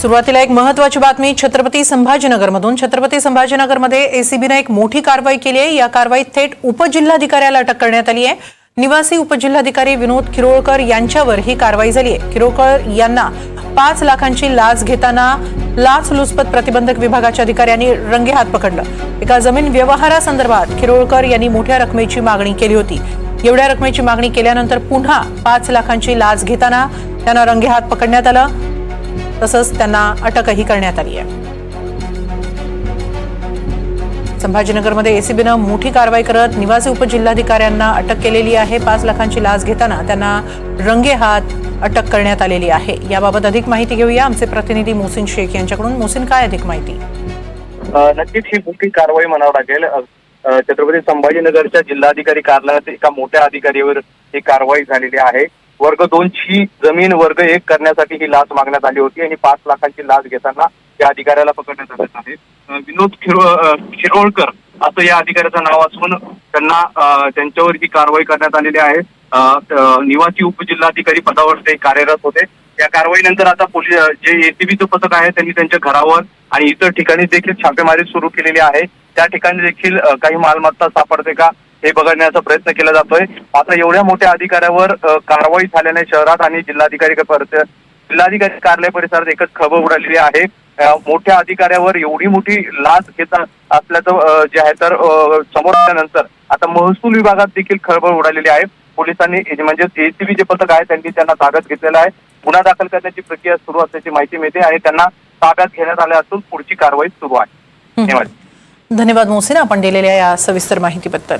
सुरुवातीला एक महत्वाची बातमी छत्रपती संभाजीनगरमधून. छत्रपती संभाजीनगरमध्ये एसीबीनं एक मोठी कारवाई केली आहे. या कारवाईत थेट उपजिल्हाधिकाऱ्याला अटक करण्यात आली आहे. निवासी उपजिल्हाधिकारी विनोद किरोळकर यांच्यावर ही कारवाई झाली आहे. किरोळकर यांना पाच लाखांची लाच घेताना लाचलुचपत प्रतिबंधक विभागाच्या अधिकाऱ्यांनी रंगेहात पकडलं. एका जमीन व्यवहारासंदर्भात किरोळकर यांनी मोठ्या रकमेची मागणी केली होती. एवढ्या रकमेची मागणी केल्यानंतर पुन्हा पाच लाखांची लाच घेताना त्यांना रंगेहात पकडण्यात आलं. तसंच त्यांना अटकही करण्यात आली आहे. संभाजीनगरमध्ये एसीबीनं मोठी कारवाई करत निवासी उपजिल्हाधिकाऱ्यांना अटक केलेली आहे. पाच लाखांची लाच घेताना त्यांना रंगेहात अटक करण्यात आलेली आहे. याबाबत अधिक माहिती घेऊया. आमचे प्रतिनिधी मोसिन शेख यांच्याकडून. मोसिन काय अधिक माहिती? नक्कीच ही मोठी कारवाई म्हणावं लागेल. छत्रपती संभाजीनगरच्या जिल्हाधिकारी कार्यालयात एका मोठ्या अधिकारीवर ही कारवाई झालेली आहे. वर्ग दोनची जमीन वर्ग एक करण्यासाठी ही लाच मागण्यात आली होती आणि पाच लाखांची लाच घेताना त्या अधिकाऱ्याला पकडण्यात आले आहे विनोद शिरोळकर खिरोळकर असं या अधिकाऱ्याचं नाव असून त्यांना त्यांच्यावर ही कारवाई करण्यात आलेली आहे. निवासी उपजिल्हाधिकारी पदावर ते कार्यरत होते. या कारवाईनंतर आता पोलीस जे एसीबीचं पथक आहे त्यांनी त्यांच्या घरावर आणि इतर ठिकाणी देखील छापेमारी सुरू केलेली आहे. त्या ठिकाणी देखील काही मालमत्ता सापडते का? हे बघण्याचा प्रयत्न केला जातोय. आता एवढ्या मोठ्या अधिकाऱ्यावर कारवाई झाल्याने शहरात आणि जिल्हाधिकारी जिल्हाधिकारी कार्यालय परिसरात एकच खबर उडालेली आहे. मोठ्या अधिकाऱ्यावर एवढी मोठी लाच घेत असल्याचं जे आहे तर समोर आल्यानंतर आता महसूल विभागात देखील खळबळ उडालेली आहे. पोलिसांनी म्हणजे एसीबी जे पथक आहे त्यांनी त्यांना ताब्यात घेतलेला आहे. गुन्हा दाखल करण्याची प्रक्रिया सुरू असल्याची माहिती मिळते आणि त्यांना ताब्यात घेण्यात आले असून पुढची कारवाई सुरू आहे. धन्यवाद. धन्यवाद मोहसिन आपण दिलेल्या या सविस्तर माहितीबद्दल.